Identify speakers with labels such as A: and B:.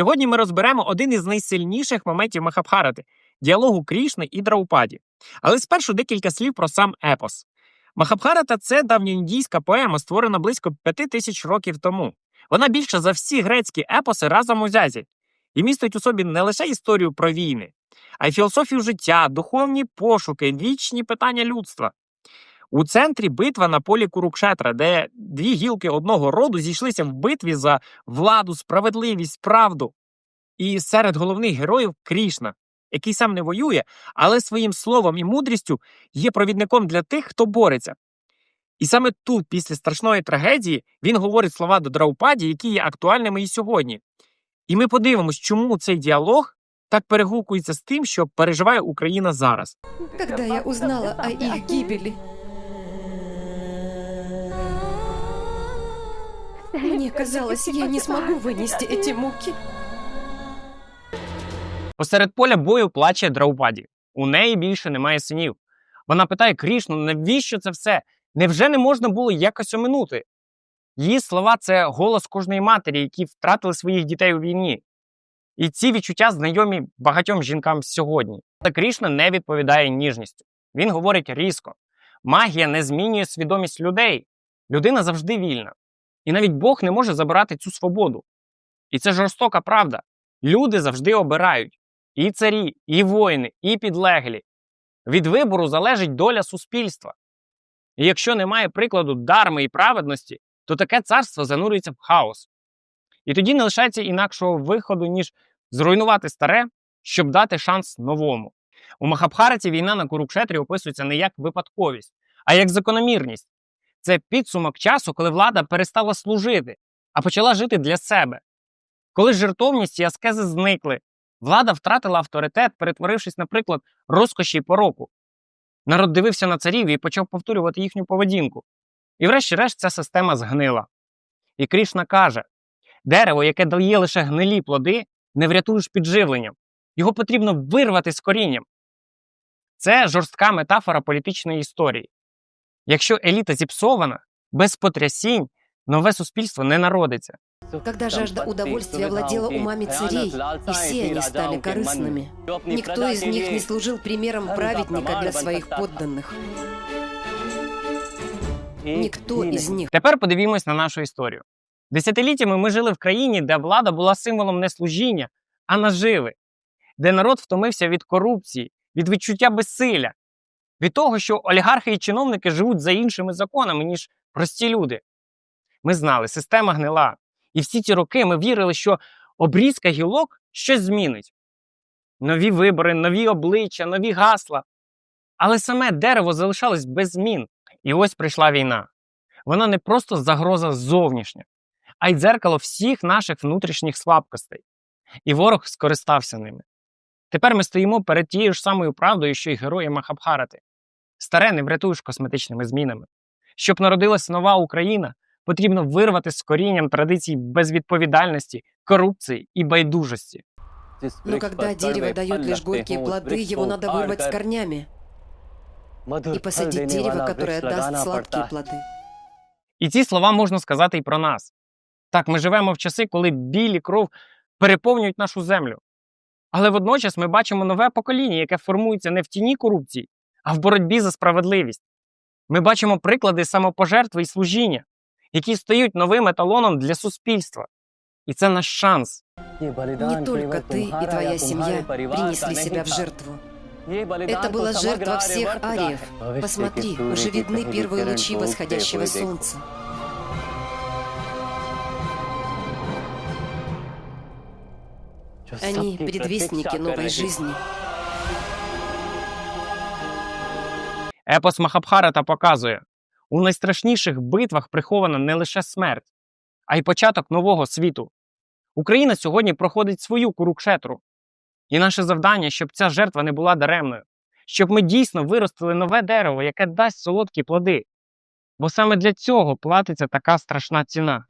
A: Сьогодні ми розберемо один із найсильніших моментів Махабхарати – діалогу Крішни і Драупаді. Але спершу декілька слів про сам епос. Махабхарата – це давньоіндійська поема, створена близько п'яти тисяч років тому. Вона більша за всі грецькі епоси разом узяті і містить у собі не лише історію про війни, а й філософію життя, духовні пошуки, вічні питання людства. У центрі битва на полі Курукшетра, де дві гілки одного роду зійшлися в битві за владу, справедливість, правду. І серед головних героїв Крішна, який сам не воює, але своїм словом і мудрістю є провідником для тих, хто бореться. І саме тут, після страшної трагедії, він говорить слова до Драупаді, які є актуальними і сьогодні. І ми подивимось, чому цей діалог так перегукується з тим, що переживає Україна зараз.
B: Когда я узнала о их гибели, мне казалось, я не смогу вынести эти муки.
A: Посеред поля бою плаче Драупаді. У неї більше немає синів. Вона питає Крішну, навіщо це все? Невже не можна було якось оминути? Її слова це голос кожної матері, які втратили своїх дітей у війні. І ці відчуття знайомі багатьом жінкам сьогодні. Та Крішна не відповідає ніжністю. Він говорить різко: магія не змінює свідомість людей. Людина завжди вільна. І навіть Бог не може забирати цю свободу. І це жорстока правда. Люди завжди обирають і царі, і воїни, і підлеглі. Від вибору залежить доля суспільства. І якщо немає прикладу дарми і праведності, то таке царство занурюється в хаос. І тоді не лишається інакшого виходу, ніж зруйнувати старе, щоб дати шанс новому. У Махабхараті війна на Курукшетрі описується не як випадковість, а як закономірність. Це підсумок часу, коли влада перестала служити, а почала жити для себе. Коли жертовність і аскези зникли, влада втратила авторитет, перетворившись, наприклад, розкоші й пороку. Народ дивився на царів і почав повторювати їхню поведінку. І врешті-решт ця система згнила. І Крішна каже: дерево, яке дає лише гнилі плоди, не врятуєш підживленням. Його потрібно вирвати з корінням. Це жорстка метафора політичної історії. Якщо еліта зіпсована, без потрясінь, нове суспільство не народиться.
B: Когда жажда удовольствия владела умами царей, и все они стали корыстными, никто из них не служил примером праведника для своих подданных. Никто из них.
A: Тепер подивімось на нашу історію. Десятиліттями ми жили в країні, де влада була символом не служіння, а наживи, де народ втомився від корупції, від відчуття безсилля, від того, що олігархи і чиновники живуть за іншими законами, ніж прості люди. Ми знали, система гнила. І всі ці роки ми вірили, що обрізка гілок щось змінить. Нові вибори, нові обличчя, нові гасла. Але саме дерево залишалось без змін. І ось прийшла війна. Вона не просто загроза зовнішня, а й дзеркало всіх наших внутрішніх слабкостей. І ворог скористався ними. Тепер ми стоїмо перед тією ж самою правдою, що й герої Махабхарати. Старе не врятуєш косметичними змінами. Щоб народилась нова Україна, потрібно вирвати з корінням традицій безвідповідальності, корупції і байдужості.
B: Но когда дерево дает лишь горькие плоды, его надо вырвать с корнями и посадить дерево, которое даст сладкие плоды.
A: І ці слова можна сказати і про нас. Так, ми живемо в часи, коли біль і кров переповнюють нашу землю. Але водночас ми бачимо нове покоління, яке формується не в тіні корупції, а в боротьбі за справедливість. Ми бачимо приклади самопожертви і служіння, які стають новим еталоном для суспільства. І це наш шанс.
B: Не только ты и твоя семья принесли себя в жертву. Это была жертва всех ариев. Посмотри, уже видны первые лучи восходящего солнца. Они предвестники новой жизни.
A: Епос Махабхарата показує, у найстрашніших битвах прихована не лише смерть, а й початок нового світу. Україна сьогодні проходить свою курукшетру. І наше завдання, щоб ця жертва не була даремною, щоб ми дійсно виростили нове дерево, яке дасть солодкі плоди. Бо саме для цього платиться така страшна ціна.